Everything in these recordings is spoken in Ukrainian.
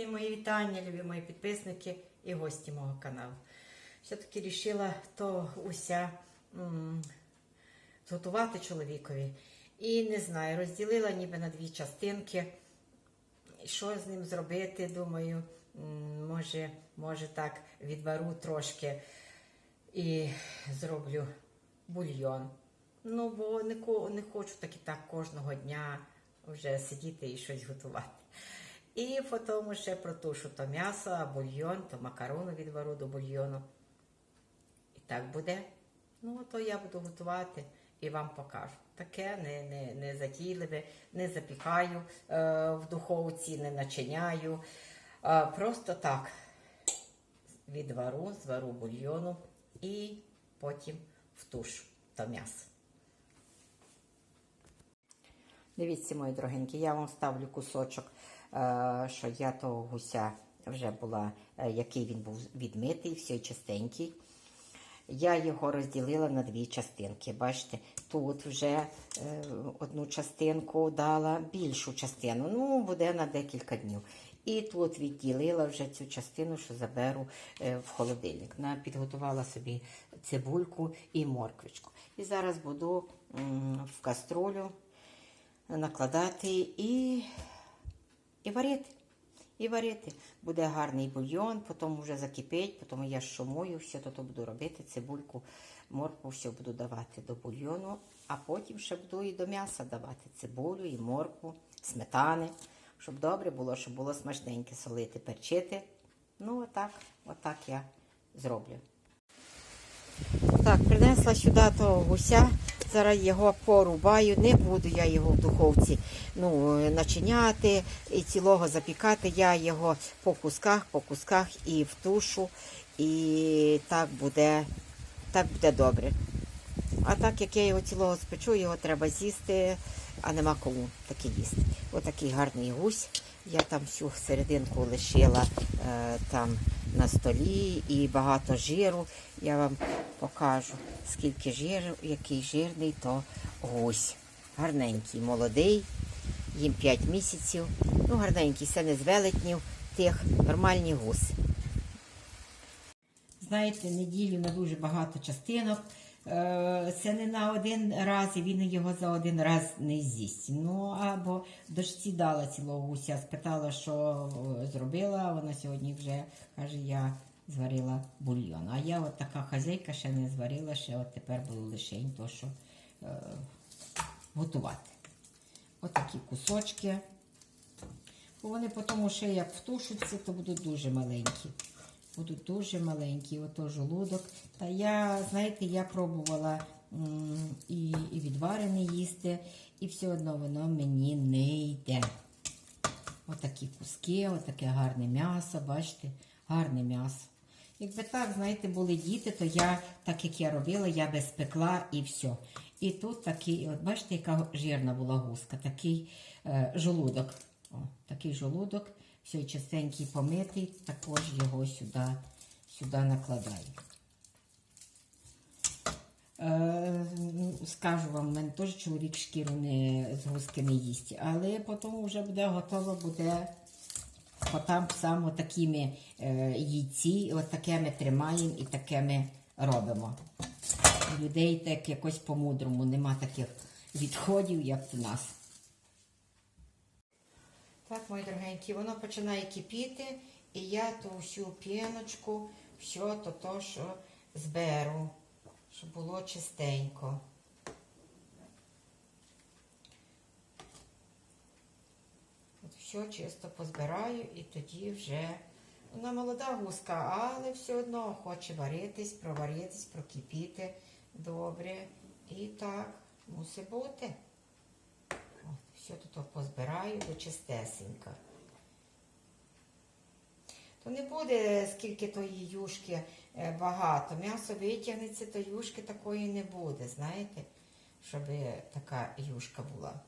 Всім мої вітання, любі мої підписники і гості мого каналу. Все-таки вирішила то уся зготувати чоловікові. І не знаю, розділила ніби на дві частинки. Що з ним зробити, думаю, може, може так відвару трошки і зроблю бульйон. Ну, бо не хочу так і так кожного дня вже сидіти і щось готувати. І потім ще протушу то м'ясо, бульйон, то макарону відвару до бульйону. І так буде. Ну, то я буду готувати і вам покажу. Таке не, не, не затійливе, не запікаю е, в духовці, не начиняю. Е, просто так відвару, звару бульйону і потім в туш то м'ясо. Дивіться, мої дорогенькі, я вам ставлю кусочок, що я того гуся вже була, е, який він був відмитий, все чистенький. Я його розділила на дві частинки. Бачите, тут вже е, одну частинку дала, більшу частину, ну, буде на декілька днів. І тут відділила вже цю частину, що заберу е, в холодильник. На, підготувала собі цибульку і морквичку. І зараз буду м, в каструлю накладати і, і варити. І варити. Буде гарний бульйон, потім вже закипить, потім я шумую, все то буду робити, цибульку, моркву, все буду давати до бульйону, а потім ще буду і до м'яса давати цибулю, і моркву, сметани, щоб добре було, щоб було смачненьке солити, перчити. Ну, отак, отак я зроблю. Так, принесла сюди того гуся. Зараз його порубаю. Не буду я його в духовці ну, начиняти і цілого запікати. Я його по кусках, по кусках і в тушу. І так буде, так буде добре. А так як я його цілого спечу, його треба з'їсти, а нема кому таке їсти. Отакий гарний гусь. Я там всю серединку лишила е, там на столі і багато жиру. Я вам покажу, скільки жиру, який жирний, то гусь. Гарненький, молодий, їм 5 місяців. Ну, гарненький, це не з велетнів, тих нормальні гуси. Знаєте, неділю на дуже багато частинок. Е, Це не на один раз, і він його за один раз не з'їсть. Ну, або дочці дала цілого гуся, спитала, що е, зробила. Вона сьогодні вже каже, я зварила бульйон. А я от така хазяйка ще не зварила, ще от тепер буду лишень то, що е, готувати. Отакі кусочки. Бо вони потім ще як втушаться, то будуть дуже маленькі. Будуть дуже маленькі, ото жолудок. Та я, знаєте, я пробувала і, і відварене їсти, і все одно воно мені не йде. Отакі куски, отаке гарне м'ясо, бачите, гарне м'ясо. Якби так, знаєте, були діти, то я, так як я робила, я би спекла і все. І тут такий, от бачите, яка жирна була гуска, такий е, жолудок. О, такий жолудок, все чистенький помитий, також його сюди, сюди накладаю. Е, скажу вам, в мене теж чоловік шкіру не, з гуски не їсть, але потім вже буде готово, буде Отам саме такими е, яйці, от таке ми тримаємо і таке ми робимо. Людей так якось по-мудрому, нема таких відходів, як у нас. Так, мої дорогенькі, воно починає кипіти, і я ту всю піночку, все то, то що зберу, щоб було чистенько. От все чисто позбираю і тоді вже вона молода гуска, але все одно хоче варитись, проваритись, прокипіти добре. І так мусить бути. Все тут позбираю до чистесенька. То не буде скільки тої юшки е, багато. М'ясо витягнеться, то юшки такої не буде, знаєте, щоб така юшка була.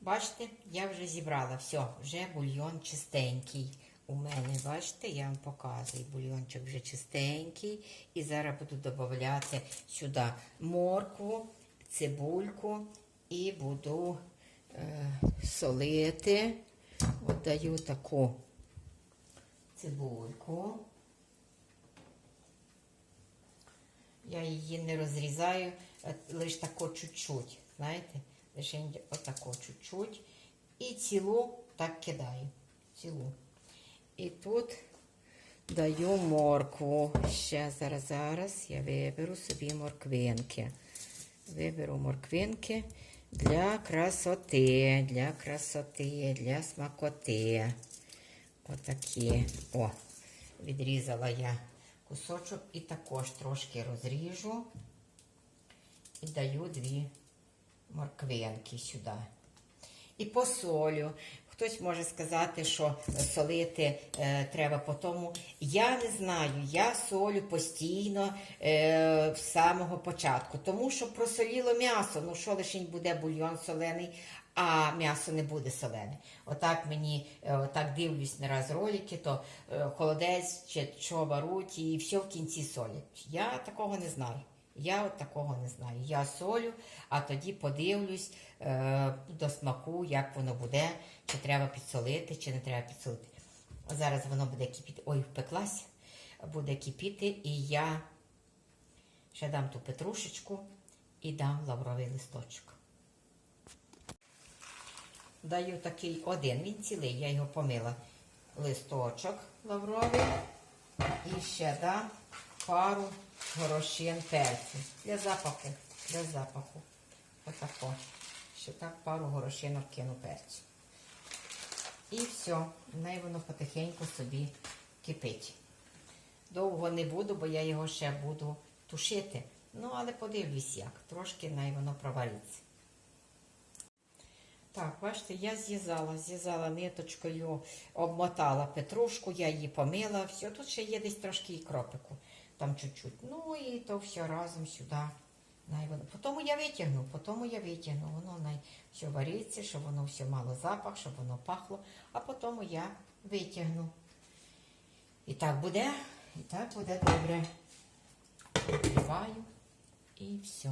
Бачите, я вже зібрала. Все, вже бульйон чистенький. У мене, бачите, я вам показую. Бульйончик вже чистенький. І зараз буду додати сюди моркву, цибульку і буду е, солити. От даю таку цибульку. Я її не розрізаю, лише тако чуть-чуть. Знаєте, лише отако чуть-чуть. І цілу так кидаю. Цілу. І тут даю моркву. Ще зараз, зараз я виберу собі морквинки. Виберу морквинки для красоти, для красоти, для смакоти. Отакі. О, відрізала я кусочок і також трошки розріжу і даю дві морквинки сюди. І посолю. Хтось може сказати, що солити е, треба по тому. Я не знаю, я солю постійно е, з самого початку, тому що просоліло м'ясо. Ну що лише буде бульйон солений, а м'ясо не буде солене. Отак мені, е, отак дивлюсь не раз ролики, то е, холодець чи що варуть, і все в кінці солять. Я такого не знаю. Я от такого не знаю. Я солю, а тоді подивлюсь е, до смаку, як воно буде, чи треба підсолити, чи не треба підсолити. Зараз воно буде кипіти. Ой, впеклась, буде кипіти, і я ще дам ту петрушечку і дам лавровий листочок. Даю такий один, він цілий, я його помила. Листочок лавровий. І ще дам пару горошин перцю. Для запаху. Для запаху. Отако. Ще так пару горошинок кину перцю. І все. Най воно потихеньку собі кипить. Довго не буду, бо я його ще буду тушити. Ну, але подивлюсь як. Трошки най воно провариться. Так, бачите, я зв'язала, зв'язала ниточкою, обмотала петрушку, я її помила, все. Тут ще є десь трошки і кропику, там чуть-чуть. Ну і то все разом сюди. Потім я витягну, потім я витягну. Воно все вариться, щоб воно все мало запах, щоб воно пахло, а потім я витягну. І так буде, і так буде добре. Відкриваю і все.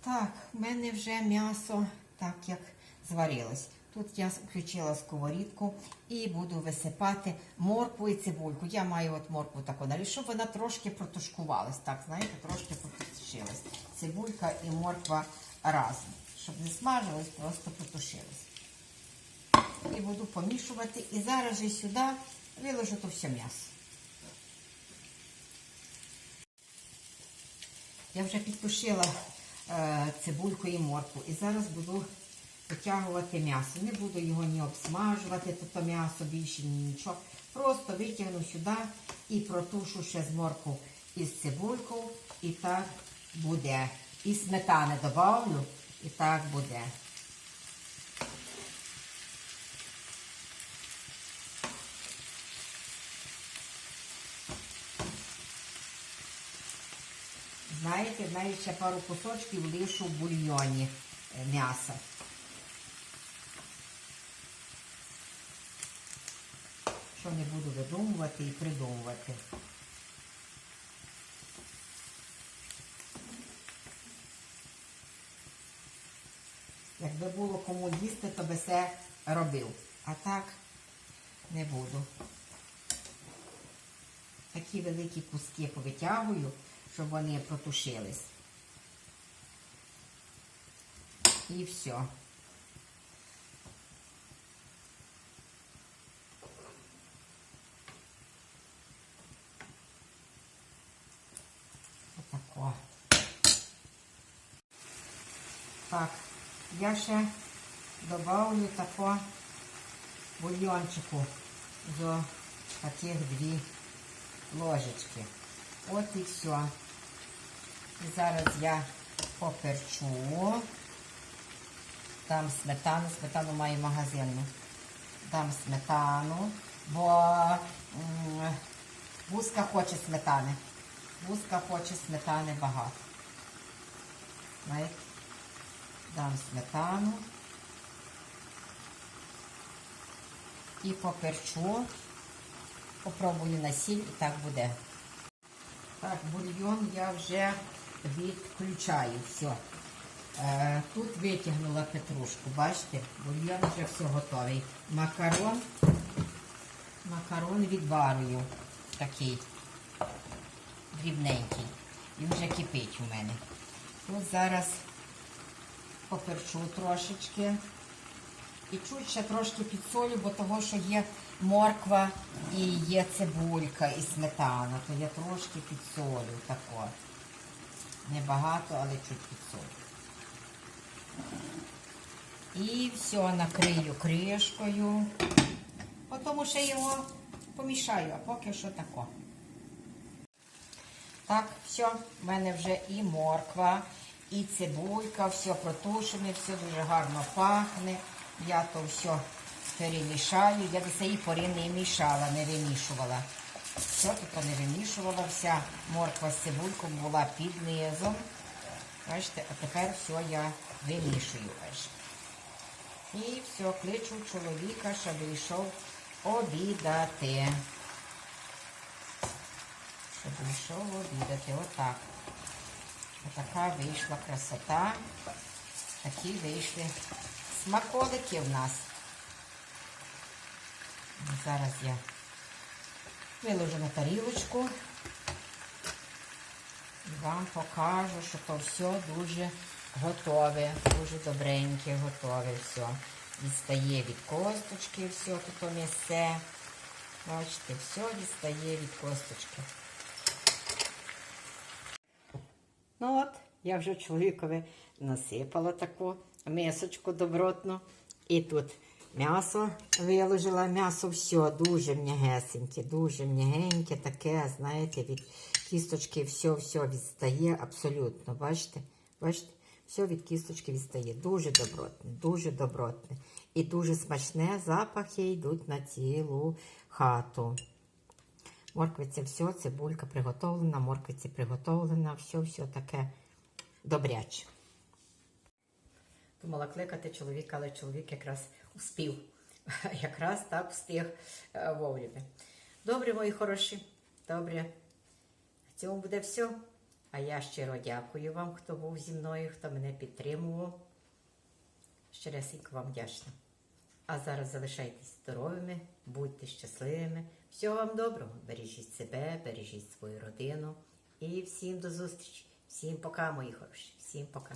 Так, в мене вже м'ясо так як зварилось. Тут я включила сковорідку і буду висипати моркву і цибульку. Я маю от моркву таку нарізати, щоб вона трошки протушкувалась. Так, знаєте, трошки протушилась. Цибулька і морква разом. Щоб не смажилась, просто протушилась. І буду помішувати. І зараз же сюди виложу то все м'ясо. Я вже підтушила е, цибульку і моркву. І зараз буду витягувати м'ясо. Не буду його ні обсмажувати, то м'ясо більше, ні нічого. Просто витягну сюди і протушу ще з моркву і з цибулькою. І так буде. І сметани добавлю, і так буде. Знаєте, навіть ще пару кусочків лишу в бульйоні е, м'яса. Що не буду видумувати і придумувати. Якби було кому їсти, то би все робив. А так не буду. Такі великі куски повитягую щоб вони протушились. І все. Отако. Так, я ще добавлю тако бульйончику до таких дві ложечки. От і все. І зараз я поперчу. Дам сметану, сметану маю магазинну. Дам сметану, бо м, Бузка хоче сметани. Бузка хоче сметани багато. Знаєте? Дам сметану. І поперчу. Попробую на сіль і так буде. Так, бульйон я вже відключаю. Все. Тут витягнула петрушку, бачите, бульйон вже все готовий. Макарон, макарон відварую такий дрібненький. Він вже кипить у мене. Тут зараз поперчу трошечки. І чуть ще трошки підсолю, бо того, що є морква і є цибулька і сметана, то я трошки підсолю тако. Небагато, але чуть підсолю. І все накрию кришкою. Тому що його помішаю, а поки що тако. Так, все, в мене вже і морква, і цибулька, все протушене, все дуже гарно пахне. Я то все перемішаю. Я до цієї пори не мішала, не вимішувала. Все тут не вимішувала, вся морква з цибулькою була під низом. Бачите, а тепер все я вимішую. І все, кличу чоловіка, щоб йшов обідати. Щоб йшов обідати. Отак. Отака вийшла красота. Такі вийшли смаколики в нас. Зараз я виложу на тарілочку і вам покажу, що то все дуже готове, дуже добреньке, готове все. Відстає від косточки, все тут місце. Бачите, все відстає від косточки. Ну от, я вже чоловікові насипала таку мисочку добротну. І тут м'ясо виложила. М'ясо все дуже м'ягесеньке, дуже м'ягеньке, таке, знаєте, від кісточки все-все відстає абсолютно. Бачите? Бачите? Все від кісточки відстає. Дуже добротне, дуже добротне. І дуже смачне запахи йдуть на цілу хату. Морквиця все, цибулька приготовлена, морквиця приготовлена, все-все таке добряче. Думала кликати чоловіка, але чоловік якраз успів. Якраз так встиг е, вовремя. Добре, мої хороші, добре. В цьому буде все. А я щиро дякую вам, хто був зі мною, хто мене підтримував. Щиресенько вам вдячна. А зараз залишайтесь здоровими, будьте щасливими. Всього вам доброго. Бережіть себе, бережіть свою родину. І всім до зустрічі. Всім пока, мої хороші. Всім пока.